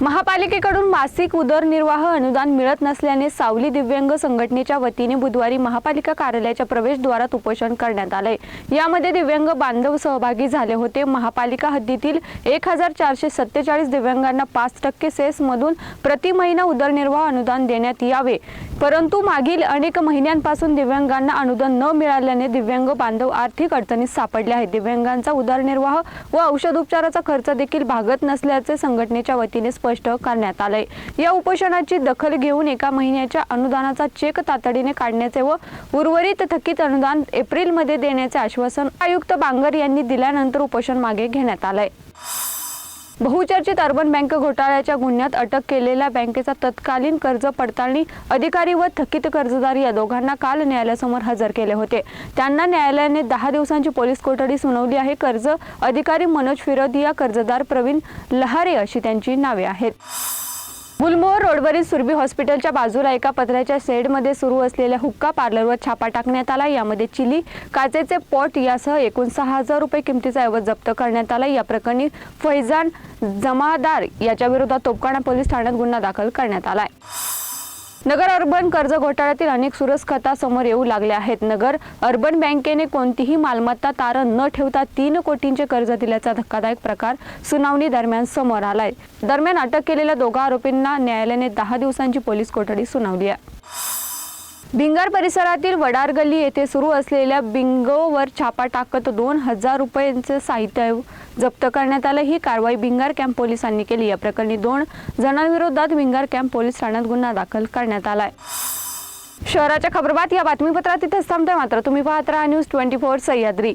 महापालिकेकडून मासिक उदरनिर्वाह अनुदान मिळत नसल्याने सावली दिव्यांग संघटनेच्या वतीने बुधवारी महापालिका कार्यालयाच्या प्रवेशद्वारात उपोषण करण्यात आले यामध्ये दिव्यांग बांधव सहभागी झाले होते. महापालिका हद्दीतील एक हजार चारशे सत्तेचाळीस दिव्यांगांना पाच टक्के सेसमधून प्रति महिना उदरनिर्वाह अनुदान देण्यात यावे. परंतु मागील अनेक महिन्यांपासून दिव्यांगांना अनुदान न मिळाल्याने दिव्यांग बांधव आर्थिक अडचणीत सापडले आहेत. दिव्यांगांचा उदरनिर्वाह व औषध उपचाराचा खर्च देखील भागत नसल्याचे संघटनेच्या वतीने स्पष्ट करण्यात आलंय. या उपोषणाची दखल घेऊन एका महिन्याच्या अनुदानाचा चेक तातडीने काढण्याचे व उर्वरित थकीत अनुदान एप्रिलमध्ये देण्याचे आश्वासन आयुक्त बांगर यांनी दिल्यानंतर उपोषण मागे घेण्यात आलंय. बहुचर्चित अर्बन बँक घोटाळ्याच्या गुन्ह्यात अटक केलेल्या बँकेचा तत्कालीन कर्ज पडताळणी अधिकारी व थकीत कर्जदार या दोघांना काल न्यायालयासमोर हजर केले होते. त्यांना न्यायालयाने दहा दिवसांची पोलीस कोठडी सुनावली आहे. कर्ज अधिकारी मनोज फिरोदिया कर्जदार प्रवीण लहारे अशी त्यांची नावे आहेत. गुलमोहर रोडवरील सुरभी हॉस्पिटलच्या बाजूला एका पत्र्याच्या शेडमध्ये सुरू असलेल्या हुक्का पार्लरवर छापा टाकण्यात आला. यामध्ये चिली काचेचे पॉट यासह एकूण सहा हजार रुपये किमतीचा ऐवज जप्त करण्यात आला. या प्रकरणी फैजान जमादार याच्या विरोधात तोपखाना पोलीस ठाण्यात गुन्हा दाखल करण्यात आलाय. नगर अर्बन कर्ज घोटाळ्यातील अनेक सुरस कथा समोर येऊ लागल्या आहेत. नगर अर्बन बँकेने कोणतीही मालमत्ता तारण न ठेवता तीन कोटींचे कर्ज दिल्याचा धक्कादायक प्रकार सुनावणी दरम्यान समोर आलाय. दरम्यान अटक केलेल्या दोघा आरोपींना न्यायालयाने दहा दिवसांची पोलीस कोठडी सुनावली आहे. भिंगार परिसरातील वडार गल्ली येथे सुरू असलेल्या बिंगोवर छापा टाकत दोन हजार रुपयांचे साहित्य जप्त करण्यात आलं. ही कारवाई भिंगार कॅम्प पोलिसांनी केली. या प्रकरणी दोन जणांविरोधात भिंगार कॅम्प पोलीस ठाण्यात गुन्हा दाखल करण्यात आलाय. शहराच्या खबरबात या बातमीपत्रात तिथेच थांबते मात्र तुम्ही पाहत राहा न्यूज ट्वेंटी फोर सह्याद्री.